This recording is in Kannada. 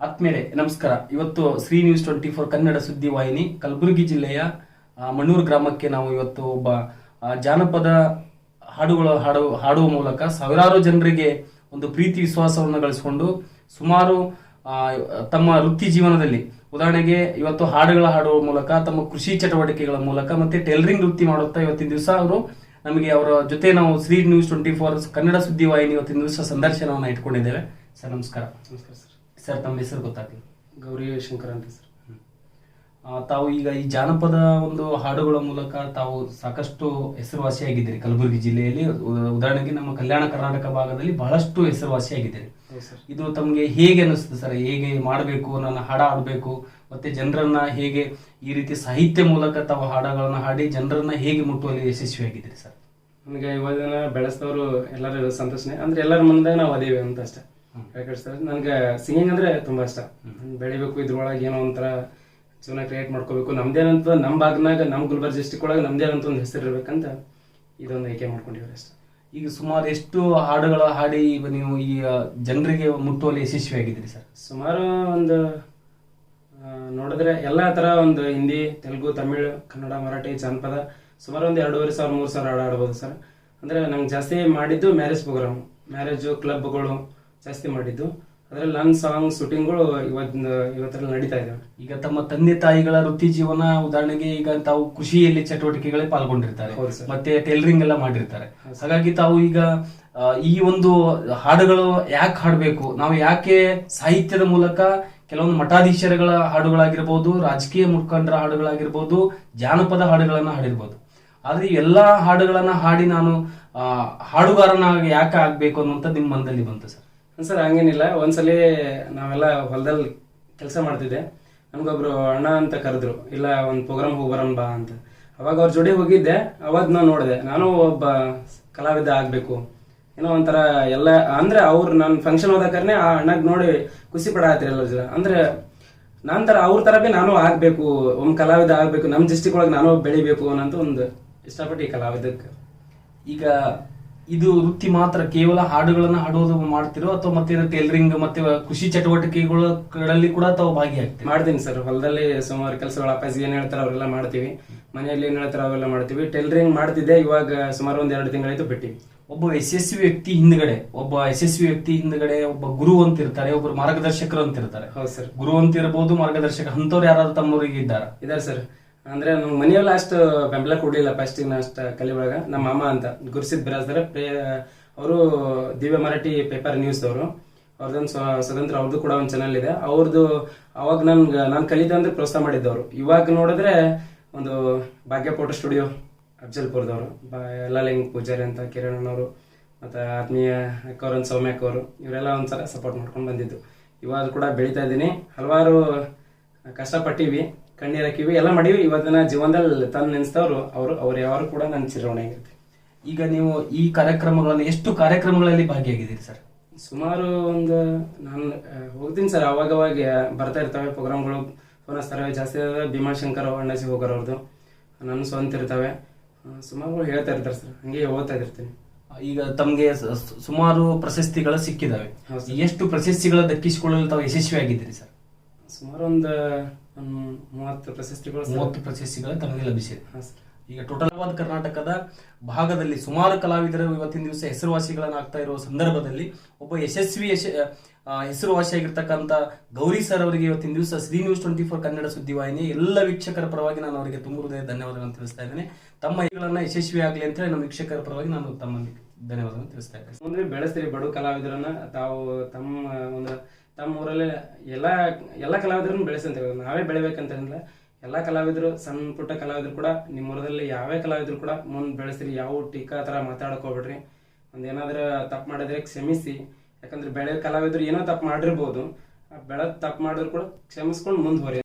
ಆತ್ಮೇಲೆ, ನಮಸ್ಕಾರ. ಇವತ್ತು Shri news twenty four Kannada ಸುದ್ದಿ ವಾಹಿನಿ, ಕಲಬುರಗಿ ಜಿಲ್ಲೆಯ ಮಣ್ಣೂರು ಗ್ರಾಮಕ್ಕೆ ನಾವು ಇವತ್ತು ಒಬ್ಬ ಜಾನಪದ ಹಾಡುಗಳು ಹಾಡು, ಹಾಡುವ ಮೂಲಕ ಸಾವಿರಾರು ಜನರಿಗೆ ಒಂದು ಪ್ರೀತಿ ವಿಶ್ವಾಸವನ್ನು ಗಳಿಸಿಕೊಂಡು ಸುಮಾರು ತಮ್ಮ ವೃತ್ತಿ ಜೀವನದಲ್ಲಿ, ಉದಾಹರಣೆಗೆ ಇವತ್ತು ಹಾಡುಗಳ ಹಾಡುವ ಮೂಲಕ, ತಮ್ಮ ಕೃಷಿ ಚಟುವಟಿಕೆಗಳ ಮೂಲಕ ಮತ್ತೆ ಟೈಲರಿಂಗ್ ವೃತ್ತಿ ಮಾಡುತ್ತಾ ಇವತ್ತಿನ ದಿವಸ ಅವರು ನಮಗೆ ಅವರ ಜೊತೆ ನಾವು Shri news twenty four Kannada ಸುದ್ದಿ ವಾಹಿನಿ ಇವತ್ತಿನ ದಿವಸ ಸಂದರ್ಶನವನ್ನು ಇಟ್ಕೊಂಡಿದ್ದೇವೆ. ಸರ್, ನಮಸ್ಕಾರ. ನಮಸ್ಕಾರ ಸರ್ ತಮ್ಮ ಹೆಸರು ಗೊತ್ತಾಗ್ಲಿ. ಗೌರಿ ಶಂಕರ್ ಅಂತ ಸರ್. ಆ, ತಾವು ಈಗ ಈ ಜಾನಪದ ಒಂದು ಹಾಡುಗಳ ಮೂಲಕ ತಾವು ಸಾಕಷ್ಟು ಹೆಸರುವಾಸಿಯಾಗಿದ್ದೀರಿ ಕಲಬುರಗಿ ಜಿಲ್ಲೆಯಲ್ಲಿ. ಉ- ಉದಾಹರಣೆಗೆ ನಮ್ಮ ಕಲ್ಯಾಣ ಕರ್ನಾಟಕ ಭಾಗದಲ್ಲಿ ಬಹಳಷ್ಟು ಹೆಸರುವಾಸಿಯಾಗಿದ್ದೀರಿ ಇದು ತಮಗೆ ಹೇಗೆ ಅನಿಸ್ತದೆ ಸರ್? ಹೇಗೆ ಮಾಡಬೇಕು? ನನ್ನ ಹಾಡ ಆಡಬೇಕು ಮತ್ತೆ ಜನರನ್ನ ಹೇಗೆ ಈ ರೀತಿ ಸಾಹಿತ್ಯ ಮೂಲಕ ತಾವು ಹಾಡಗಳನ್ನು ಹಾಡಿ ಜನರನ್ನ ಹೇಗೆ ಮುಟ್ಟುವಲ್ಲಿ ಯಶಸ್ವಿಯಾಗಿದ್ದೀರಿ ಸರ್? ನನಗೆ ಇವಾಗ ಬೆಳೆಸಿದವರು ಎಲ್ಲರೂ ಸಂತೋಷನೇ. ಅಂದ್ರೆ ಎಲ್ಲರ ಮುಂದೆ ನಾವು ಅದೇವೆ ಅಂತ ಅಷ್ಟೇ. ಸರ್ ನನಗೆ ಸಿಂಗಿಂಗ್ ಅಂದ್ರೆ ತುಂಬಾ ಇಷ್ಟ. ಬೆಳಿಬೇಕು ಇದ್ರೊಳಗೆ ಏನೋ ಒಂಥರ ಜೀವನ ಕ್ರಿಯೇಟ್ ಮಾಡ್ಕೋಬೇಕು. ನಮ್ದೇನಂತ ನಮ್ಮ ಭಾಗನಾಗ ನಮ್ಮ ಗುಲ್ಬರ್ಗ ಡಿಸ್ಟಿಕ್ ಒಳಗೆ ನಮ್ದೇನಂತ ಒಂದು ಹೆಸರು ಇರ್ಬೇಕಂತ ಇದೊಂದು ಆಯ್ಕೆ ಮಾಡ್ಕೊಂಡಿವ್ರಿ ಅಷ್ಟೇ. ಈಗ ಸುಮಾರು ಎಷ್ಟು ಹಾಡುಗಳ ಹಾಡಿ ಈಗ ನೀವು ಈ ಜನರಿಗೆ ಮುಟ್ಟುವಲ್ಲಿ ಯಶಸ್ವಿಯಾಗಿದ್ದೀರಿ ಸರ್? ಸುಮಾರು ಒಂದು ನೋಡಿದ್ರೆ ಎಲ್ಲ ತರ ಒಂದು ಹಿಂದಿ ತೆಲುಗು ತಮಿಳ್ ಕನ್ನಡ ಮರಾಠಿ ಜಾನಪದ ಸುಮಾರು ಒಂದು ಎರಡೂವರೆ ಸಾವಿರ ಮೂರು ಸಾವಿರ ಹಾಡು ಆಡ್ಬೋದು ಸರ್. ಅಂದ್ರೆ ನಂಗೆ ಜಾಸ್ತಿ ಮಾಡಿದ್ದು ಮ್ಯಾರೇಜ್ ಪ್ರೋಗ್ರಾಮ್ ಮ್ಯಾರೇಜು ಕ್ಲಬ್ಗಳು ಜಾಸ್ತಿ ಮಾಡಿದ್ದು. ಅದ್ರಲ್ಲಿ ನನ್ನ ಸಾಂಗ್ ಶೂಟಿಂಗ್ಗಳು ಇವತ್ತಿನ ಇವತ್ತರಲ್ಲಿ ನಡೀತಾ ಇದ್ದಾವೆ ಈಗ ತಮ್ಮ ತಂದೆ ತಾಯಿಗಳ ವೃತ್ತಿ ಜೀವನ ಉದಾಹರಣೆಗೆ ಈಗ ತಾವು ಕೃಷಿಯಲ್ಲಿ ಚಟುವಟಿಕೆಗಳೇ ಪಾಲ್ಗೊಂಡಿರ್ತಾರೆ. ಹೌದು ಸರ್. ಮತ್ತೆ ಟೈಲರಿಂಗ್ ಎಲ್ಲ ಮಾಡಿರ್ತಾರೆ. ಹಾಗಾಗಿ ತಾವು ಈಗ ಆ, ಈ ಒಂದು ಹಾಡುಗಳು ಯಾಕೆ ಹಾಡಬೇಕು? ನಾವು ಯಾಕೆ ಸಾಹಿತ್ಯದ ಮೂಲಕ ಕೆಲವೊಂದು ಮಠಾಧೀಶರಗಳ ಹಾಡುಗಳಾಗಿರ್ಬೋದು ರಾಜಕೀಯ ಮುಖಂಡರ ಹಾಡುಗಳಾಗಿರ್ಬೋದು ಜಾನಪದ ಹಾಡುಗಳನ್ನ ಹಾಡಿರ್ಬೋದು. ಆದ್ರೆ ಈ ಎಲ್ಲಾ ಹಾಡುಗಳನ್ನ ಹಾಡಿ ನಾನು ಆ, ಹಾಡುಗಾರನಾಗಿ ಯಾಕೆ ಆಗ್ಬೇಕು ಅನ್ನುವಂತ ನಿಮ್ಮ ಮನದಲ್ಲಿ ಬಂತು ಸರ್? ಸರ್, ಹಂಗೇನಿಲ್ಲ. ಒಂದ್ಸಲಿ ನಾವೆಲ್ಲ ಹೊಲದಲ್ಲಿ ಕೆಲಸ ಮಾಡ್ತಿದ್ದೆ. ನಮ್ಗೊಬ್ರು ಅಣ್ಣ ಅಂತ ಕರೆದ್ರು. ಇಲ್ಲ, ಒಂದು ಪ್ರೋಗ್ರಾಮ್ ಹೋಗಿ ಬರೋಣ ಬಾ ಅಂತ. ಅವಾಗ ಅವ್ರ ಜೋಡಿ ಹೋಗಿದ್ದೆ. ಅವಾಗ ನಾನು ನೋಡಿದೆ. ನಾನು ಒಬ್ಬ ಕಲಾವಿದ ಆಗಬೇಕು. ಏನೋ ಒಂಥರ ಎಲ್ಲ, ಅಂದ್ರೆ ಅವ್ರು ನಾನು ಫಂಕ್ಷನ್ ಹೋದಾಕರ್ನೆ ಆ ಅಣ್ಣಗ್ ನೋಡಿ ಖುಷಿ ಪಡಾತ್ರಿ ಎಲ್ಲ ಜನ ಅಂದ್ರೆ ನಾನ್ ತರ, ಅವ್ರ ತರ ಬಿ ನಾನು ಆಗಬೇಕು. ಒಮ್ಮೆ ಕಲಾವಿದ ಆಗ್ಬೇಕು. ನಮ್ಮ ಡಿಸ್ಟಿಕ್ ಒಳಗೆ ನಾನು ಬೆಳಿಬೇಕು ಅನ್ನೋಂತ ಒಂದು ಇಷ್ಟಪಟ್ಟು ಈ ಕಲಾವಿದಕ್ಕೆ ಈಗ ಇದು ವೃತ್ತಿ ಮಾತ್ರ ಕೇವಲ ಹಾಡುಗಳನ್ನ ಹಾಡೋದು ಮಾಡ್ತಿರೋ ಅಥವಾ ಮತ್ತೆ ಟೈಲರಿಂಗ್ ಮತ್ತೆ ಕೃಷಿ ಚಟುವಟಿಕೆಗಳಲ್ಲಿ ಕೂಡ ತಾವು ಭಾಗಿಯಾಗ್ತೀವಿ ಮಾಡ್ತೀನಿ ಸರ್. ಹೊಲದಲ್ಲಿ ಸುಮಾರು ಕೆಲಸಗಳು ಅಪ್ಪಾಜಿ ಏನ್ ಹೇಳ್ತಾರೆ ಅವರೆಲ್ಲ ಮಾಡ್ತೀವಿ. ಮನೆಯಲ್ಲಿ ಏನ್ ಹೇಳ್ತಾರೆ ಅವೆಲ್ಲ ಮಾಡ್ತೀವಿ. ಟೈಲರಿಂಗ್ ಮಾಡ್ತಿದ್ದೆ. ಇವಾಗ ಸುಮಾರು ಒಂದ್ ಎರಡು ತಿಂಗಳಾಯ್ತು ಬಿಟ್ಟಿವಿ. ಒಬ್ಬ ಯಶಸ್ವಿ ವ್ಯಕ್ತಿ ಹಿಂದ್ಗಡೆ ಒಬ್ಬ ಯಶಸ್ವಿ ವ್ಯಕ್ತಿ ಹಿಂದ್ಗಡೆ ಒಬ್ಬ ಗುರು ಅಂತ ಇರ್ತಾರೆ ಒಬ್ಬರು ಮಾರ್ಗದರ್ಶಕರು ಅಂತ ಇರ್ತಾರೆ ಹೌದು ಸರ್. ಗುರು ಅಂತ ಇರಬಹುದು ಮಾರ್ಗದರ್ಶಕ ಅಂತವ್ರು ಯಾರಾದ್ರೂ ತಮ್ಮವರಿಗೆ ಇದ್ದಾರೆ? ಇದಾರೆ ಸರ್. ಅಂದ್ರೆ ಮನೆಯಲ್ಲಿ ಅಷ್ಟು ಬೆಂಬಲ ಕೊಡಲಿಲ್ಲ ಫಸ್ಟ್ ನಾ ಕಲಿ ಕಲಿಯುವಾಗ ನಮ್ಮ ಮಾಮ ಅಂತ ಗುರುಸಿದ್ ಬಿರಾಜ್ದಾರ. ಅವರು ದಿವ್ಯ ಮರಾಠಿ ಪೇಪರ್ ನ್ಯೂಸ್ ಅವರು ಅವ್ರದೊಂದು ಸ್ವತಂತ್ರ ಅವ್ರದ್ದು ಕೂಡ ಒಂದು ಚಾನಲ್ ಇದೆ. ಅವ್ರದ್ದು ಅವಾಗ ನನ್ಗೆ, ನಾನು ಕಲಿತ ಅಂದ್ರೆ ಪ್ರೋತ್ಸಾಹ ಮಾಡಿದ್ದವ್ರು. ಇವಾಗ ನೋಡಿದ್ರೆ ಒಂದು ಭಾಗ್ಯ ಫೋಟೋ ಸ್ಟುಡಿಯೋ ಅಫ್ಜಲ್ಪುರದವರು ಲಿಂಗ್ ಪೂಜಾರಿ ಅಂತ ಕಿರಣ್ ಅವರು ಮತ್ತೆ ಆತ್ಮೀಯ ಕೌರನ್ ಸೌಮ್ಯ ಅಕ್ಕವರು, ಇವರೆಲ್ಲ ಒಂದ್ಸಲ ಸಪೋರ್ಟ್ ಮಾಡ್ಕೊಂಡು ಬಂದಿದ್ದು. ಇವಾಗ ಕೂಡ ಬೆಳಿತಾ ಇದ್ದೀನಿ. ಹಲವಾರು ಕಷ್ಟಪಟ್ಟಿವಿ. ಕಣ್ಣೀರ್ ಕಿವಿ ಎಲ್ಲ ಮಾಡಿವಿ. ಇವತ್ತಿನ ಜೀವನದಲ್ಲಿ ತಂದು ನೆನೆಸ್ತವ್ರು ಅವರು ಅವ್ರು ಯಾರು ಕೂಡ ನನ್ನ ಚಿರವಣೆ ಆಗಿರ್ತೀವಿ ಈಗ ನೀವು ಈ ಕಾರ್ಯಕ್ರಮಗಳಲ್ಲಿ ಎಷ್ಟು ಕಾರ್ಯಕ್ರಮಗಳಲ್ಲಿ ಭಾಗಿಯಾಗಿದ್ದೀರಿ ಸರ್? ಸುಮಾರು ಒಂದು ನಾನು ಹೋಗ್ತೀನಿ ಸರ್. ಅವಾಗ ಅವಾಗ ಬರ್ತಾ ಇರ್ತವೆ. ಪ್ರೋಗ್ರಾಮ್ಗಳು ಫೋನ್ ಹಚ್ತಾರೆ ಜಾಸ್ತಿ ಆದ್ರೆ ಭೀಮಾಶಂಕರ್ ಅಣ್ಣಸಿ ಹೋಗೋರು ಅವ್ರದ್ದು ನನ್ನ ಸ್ವಂತ ಇರ್ತವೆ. ಸುಮಾರು ಹೇಳ್ತಾ ಇರ್ತಾರೆ ಸರ್. ಹಂಗೆ ಓದ್ತಾ ಇರ್ತೀನಿ ಈಗ ತಮ್ಗೆ ಸುಮಾರು ಪ್ರಶಸ್ತಿಗಳು ಸಿಕ್ಕಿದಾವೆ. ಎಷ್ಟು ಪ್ರಶಸ್ತಿಗಳ ದಕ್ಕಿಸಿಕೊಳ್ಳಲು ತಾವು ಯಶಸ್ವಿಯಾಗಿದ್ದೀರಿ ಸರ್? ಸುಮಾರು ಒಂದು ಒಂದು ಮೂವತ್ತು ಪ್ರಶಸ್ತಿಗಳು. ಮೂವತ್ತು ಪ್ರಶಸ್ತಿಗಳು ತಮಗೆ ಲಭಿಸಿದೆ. ಈಗ ಟೋಟಲ್ ಕರ್ನಾಟಕದ ಭಾಗದಲ್ಲಿ ಸುಮಾರು ಕಲಾವಿದರು ಇವತ್ತಿನ ದಿವಸ ಹೆಸರುವಾಸಿಗಳನ್ನಾಗ್ತಾ ಇರುವ ಸಂದರ್ಭದಲ್ಲಿ ಒಬ್ಬ ಯಶಸ್ವಿ ಯಶ ಹೆಸರುವಾಸಿ ಹೆಸರುವಾಸಿಯಾಗಿರ್ತಕ್ಕಂಥ ಗೌರಿ ಸರ್ ಅವರಿಗೆ ಇವತ್ತಿನ ದಿವಸ Shri news twenty four Kannada ಸುದ್ದಿವಾಹಿನಿ ಎಲ್ಲ ವೀಕ್ಷಕರ ಪರವಾಗಿ ನಾನು ಅವರಿಗೆ ತುಂಬ ಹೃದಯ ಧನ್ಯವಾದಗಳನ್ನು ತಿಳಿಸ್ತಾ ಇದ್ದೇನೆ. ತಮ್ಮ ಇವುಗಳನ್ನ ಯಶಸ್ವಿ ಆಗಲಿ ಅಂತ ಹೇಳಿ ನಮ್ಮ ವೀಕ್ಷಕರ ಪರವಾಗಿ ನಾನು ತಮ್ಮಲ್ಲಿ ಧನ್ಯವಾದಗಳನ್ನು ತಿಳಿಸ್ತಾ ಇದ್ದೇನೆ. ಮುಂದೆ ಬೆಳೆಸ್ತೀರಿ ಬಡ ಕಲಾವಿದರನ್ನ ತಾವು ತಮ್ಮ ಒಂದು ತಮ್ಮ ಊರಲ್ಲಿ ಎಲ್ಲ ಎಲ್ಲ ಕಲಾವಿದರನ್ನು ಬೆಳೆಸಂತೇವೆ ನಾವೇ ಬೆಳಿಬೇಕಂತೇನಿಲ್ಲ. ಎಲ್ಲ ಕಲಾವಿದರು, ಸಣ್ಣ ಪುಟ್ಟ ಕಲಾವಿದರು ಕೂಡ ನಿಮ್ಮ ಊರದಲ್ಲಿ ಯಾವೇ ಕಲಾವಿದರು ಕೂಡ ಮುಂದೆ ಬೆಳೆಸ್ರಿ, ಯಾವ ಟೀಕಾ ತರ ಹೋಗ್ಬಿಡ್ರಿ ಒಂದು ಏನಾದರೂ ತಪ್ಪು ಮಾಡಿದ್ರೆ ಕ್ಷಮಿಸಿ. ಯಾಕಂದ್ರೆ ಬೆಳೆ ಕಲಾವಿದರು ಏನೋ ತಪ್ಪು ಮಾಡಿರ್ಬೋದು. ಬೆಳೆದ್ ತಪ್ಪು ಮಾಡಿದ್ರು ಕೂಡ ಕ್ಷಮಿಸ್ಕೊಂಡು ಮುಂದೆ ಹೋರಿ